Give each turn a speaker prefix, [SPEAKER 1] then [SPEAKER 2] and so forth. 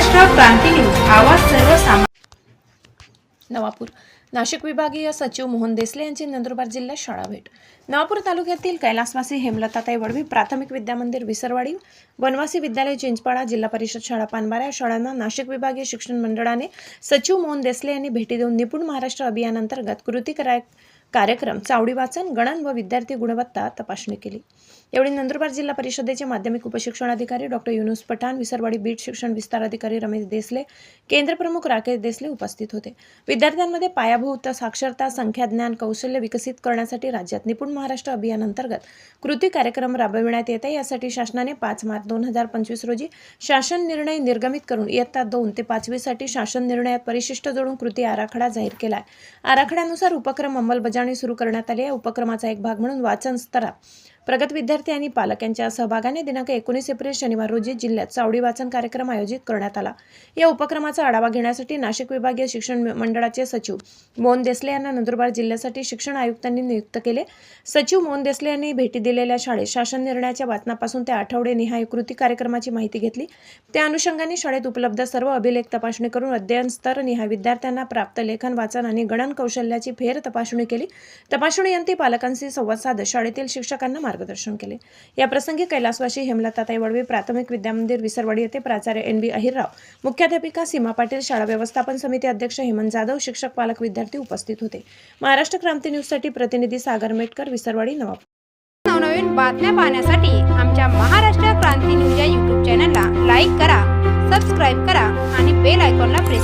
[SPEAKER 1] क्रांती news आवाज सर्वसामान्य.
[SPEAKER 2] नवापूर. नाशिक विभागीय सचिव मोहन देसले यांची नंदुरबार जिल्ह्यात शाळा भेट. नवापूर तालुक्यातील कैलासवासी हेमलताताई वडवी प्राथमिक विद्यामंदिर विसरवाडी वनवासी विद्यालय चिंचपाडा जिल्हा परिषद शाळा पानबारा या शाळांना नाशिक विभागीय शिक्षण मंडळाने सचिव मोहन देसले यांनी भेटी देऊन निपुण महाराष्ट्र अभियानांतर्गत कृती कराय कार्यक्रम चावडी वाचन गणन व विद्यार्थी गुणवत्ता तपासणी केली. यावेळी नंदुरबार जिल्हा परिषदेचे माध्यमिक उपशिक्षण अधिकारी डॉक्टर युनुस पठाण विसरवाडी बीट शिक्षण विस्तार अधिकारी रमेश देसले केंद्रप्रमुख राकेश देसले उपस्थित होते. विद्यार्थ्यांमध्ये पायाभूत साक्षरता संख्याज्ञान कौशल्य विकसित करण्यासाठी राज्यात निपुण महाराष्ट्र अभियानांतर्गत कृती कार्यक्रम राबविण्यात येत आहे. यासाठी शासनाने पाच मार्च दोन हजार पंचवीस रोजी शासन निर्णय निर्गमित करून इयत्ता दोन ते पाचवीसाठी शासन निर्णयात परिशिष्ट जोडून कृती आराखडा जाहीर केला आहे. आराखड्यानुसार उपक्रम अंमलबजावणी सुरू करण्यात आली आहे. उपक्रमाचा एक भाग म्हणून वाचन स्तरात प्रगत विद्यार्थी आणि पालक यांच्या सहभागाने दिनांक एकोणीस एप्रिल शनिवार रोजी जिल्ह्यात चावडी वाचन कार्यक्रम आयोजित करण्यात आला. या उपक्रमाचा आढावा घेण्यासाठी नाशिक विभागीय शिक्षण मंडळाचे सचिव मोहन देसले यांना नंदुरबार जिल्ह्यासाठी शिक्षण आयुक्तांनी नियुक्त केले. सचिव मोहन देसले यांनी भेटी दिलेल्या शाळेत शासन निर्णयाच्या वाचनापासून ते आठवडे निहाय कृती कार्यक्रमाची माहिती घेतली. त्या अनुषंगाने शाळेत उपलब्ध सर्व अभिलेख तपासणी करून अध्ययन स्तर निहाय विद्यार्थ्यांना प्राप्त लेखन वाचन आणि गणन कौशल्याची फेर तपासणी केली. तपासणी तपासणीअंती पालकांशी संवाद साधत शाळेतील शिक्षकांना मार्ग मार्गदर्शन केले. याप्रसंगी कैलासवाशी हेमलताताई वडवे प्राथमिक विद्यामंदिर विसरवाडी येथे प्राचार्य एन बी अहिरराव मुख्याध्यापिका सीमा पाटील शाळा व्यवस्थापन समिती अध्यक्ष हेमंत जाधव शिक्षक पालक विद्यार्थी उपस्थित होते. महाराष्ट्र क्रांती न्यूजसाठी प्रतिनिधी सागर मेटकर विसरवाडी नवापूर.
[SPEAKER 3] नवनवीन बातम्या पाहण्यासाठी आमच्या महाराष्ट्र क्रांती न्यूज या यूट्यूब चॅनलला लाईक करा सबस्क्राईब करा आणि बेल आयकॉनला प्रेस